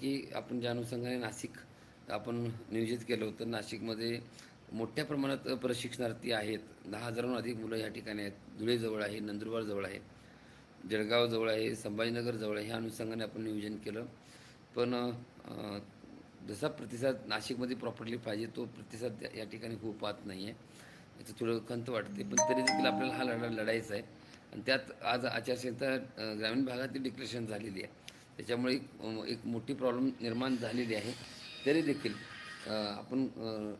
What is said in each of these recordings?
की आपण ज्या अनुषंगाने नाशिक आपण नियोजित केलं होतं नाशिकमध्ये मोठ्या प्रमाणात प्रशिक्षणार्थी आहेत. दहा हजाराहून अधिक मुलं या ठिकाणी आहेत. धुळेजवळ आहे नंदुरबारजवळ आहे जळगावजवळ आहे संभाजीनगरजवळ आहे ह्या अनुषंगाने आपण नियोजन केलं. पण जसा प्रतिसाद नाशिकमध्ये प्रॉपरली पाहिजे तो प्रतिसाद या- ठिकाणी होऊ पाहत नाही आहे याचं थोडं खंत वाटते पण तरी देखील आपल्याला हा लढा लढायचा आहे. आणि त्यात आज आचारसंहिता ग्रामीण भागातील डिक्लेरेशन झालेली आहे. त्याच्यामुळे एक एक मोठी प्रॉब्लेम निर्माण झालेली आहे. तरी देखील आपण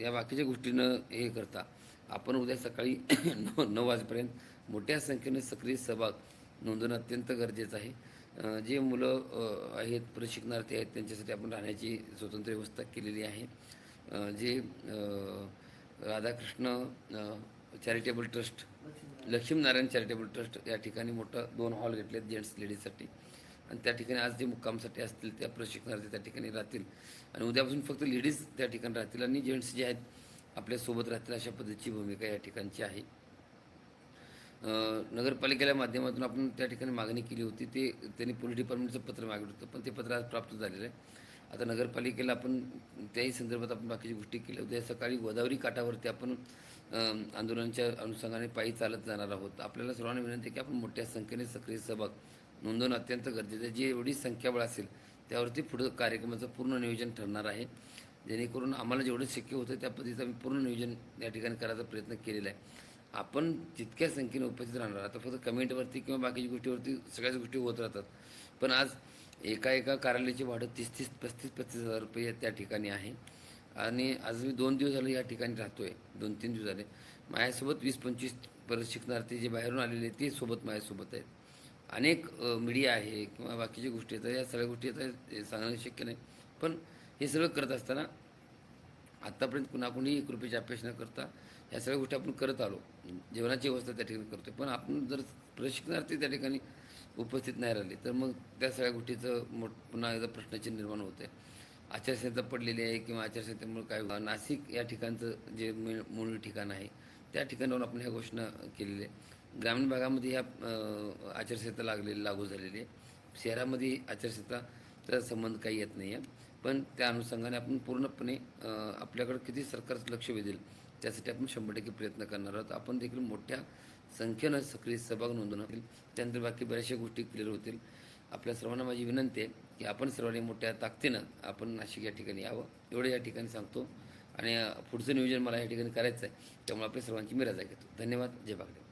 या बाकीच्या गोष्टीनं हे करता. आपण उद्या सकाळी नऊ नऊ वाजेपर्यंत मोठ्या संख्येने सक्रिय सहभाग नोंदवणं अत्यंत गरजेचं आहे. जे मुलं आहेत प्रशिक्षणार्थी आहेत त्यांच्यासाठी आपण राहण्याची स्वतंत्र व्यवस्था केलेली आहे. जे Radhakrishna charitable trust Laxminarayan charitable trust या ठिकाणी मोठं दोन हॉल घेतले आहेत जेंट्स लेडीजसाठी आणि त्या ठिकाणी आज जे मुक्कामसाठी असतील त्या प्रशिक्षणार्थी त्या ठिकाणी राहतील. आणि उद्यापासून फक्त लेडीज त्या ठिकाणी राहतील आणि जेंट्स जे आहेत आपल्यासोबत राहतील अशा पद्धतीची भूमिका या ठिकाणची आहे. नगरपालिकेच्या माध्यमातून आपण त्या ठिकाणी मागणी केली होती. ते त्यांनी पोलीस डिपार्टमेंटचं पत्र मागितलं होतं पण ते पत्र आज प्राप्त झालेलं आहे. आता नगरपालिकेला आपण त्याही संदर्भात आपण बाकीच्या गोष्टी केल्या. उद्या सकाळी गोदावरी काठावरती आपण आंदोलनाच्या अनुषंगाने पायी चालत जाणार आहोत. आपल्याला सर्वांना विनंती आहे की आपण मोठ्या संख्येने सक्रिय सहभाग नोंदवणं अत्यंत गरजेचं आहे. जे एवढी संख्याबळ असेल त्यावरती पुढं कार्यक्रमाचं पूर्ण नियोजन ठरणार आहे. जेणेकरून आम्हाला जेवढं शक्य होतं त्या पद्धतीचं आम्ही पूर्ण नियोजन या ठिकाणी करायचा प्रयत्न केलेला आहे. आपण जितक्या संख्येने उपस्थित राहणार आता फक्त कमेंटवरती किंवा बाकीच्या गोष्टीवरती सगळ्याच गोष्टी होत राहतात. पण आज एका एका कार्यालयाची भाडं तीस तीस पस्तीस पस्तीस हजार रुपये त्या ठिकाणी आहे. आणि आज मी दोन दिवस झाले या ठिकाणी राहतो आहे दोन तीन दिवस झाले. माझ्यासोबत वीस पंचवीस परत प्रशिक्षणार्थी जे बाहेरून आलेले आहेत, ते सोबत माझ्यासोबत आहेत. अनेक मीडिया आहे किंवा बाकीच्या गोष्टी आहेत या सगळ्या गोष्टी येतात सांगणं शक्य नाही. पण हे सगळं करत असताना आत्तापर्यंत कुणाकुणी एक रुपयाची अपेक्षा न करता या सगळ्या गोष्टी आपण करत आलो. जेवणाची व्यवस्था त्या ठिकाणी करतो पण आपण जर प्रशिक्षणार्थी त्या ठिकाणी उपस्थित नाही राहिले तर मग त्या सगळ्या गोष्टीचं मोठ पुन्हा एकदा प्रश्नचिन्ह निर्माण होते आचारसंहिता पडलेली आहे किंवा आचारसंहितेमुळे काय नाशिक या ठिकाणचं जे मूळ मूळ ठिकाण आहे त्या ठिकाणावर आपण ह्या घोषणा केलेल्या आहे ग्रामीण भागामध्ये ह्या आचारसंहिता लागलेली लागू झालेली आहे. शहरामध्ये आचारसंहिताचा संबंध काही येत नाही आहे पण त्या अनुषंगाने आपण पूर्णपणे आपल्याकडं किती सरकारचं लक्ष वेधेल त्यासाठी आपण शंभर टक्के प्रयत्न करणार आहोत. आपण देखील मोठ्या संख्येनं सक्रिय सहभाग नोंदवणार होतील त्यानंतर बाकी बऱ्याचशा गोष्टी क्लिअर होतील. आपल्या सर्वांना माझी विनंती आहे की आपण सर्वांनी मोठ्या ताकदीनं आपण नाशिक या ठिकाणी यावं. एवढं या ठिकाणी सांगतो. आणि पुढचं नियोजन मला या ठिकाणी करायचं आहे त्यामुळे आपल्या सर्वांची मी रजा घेतो धन्यवाद. जय बागडे.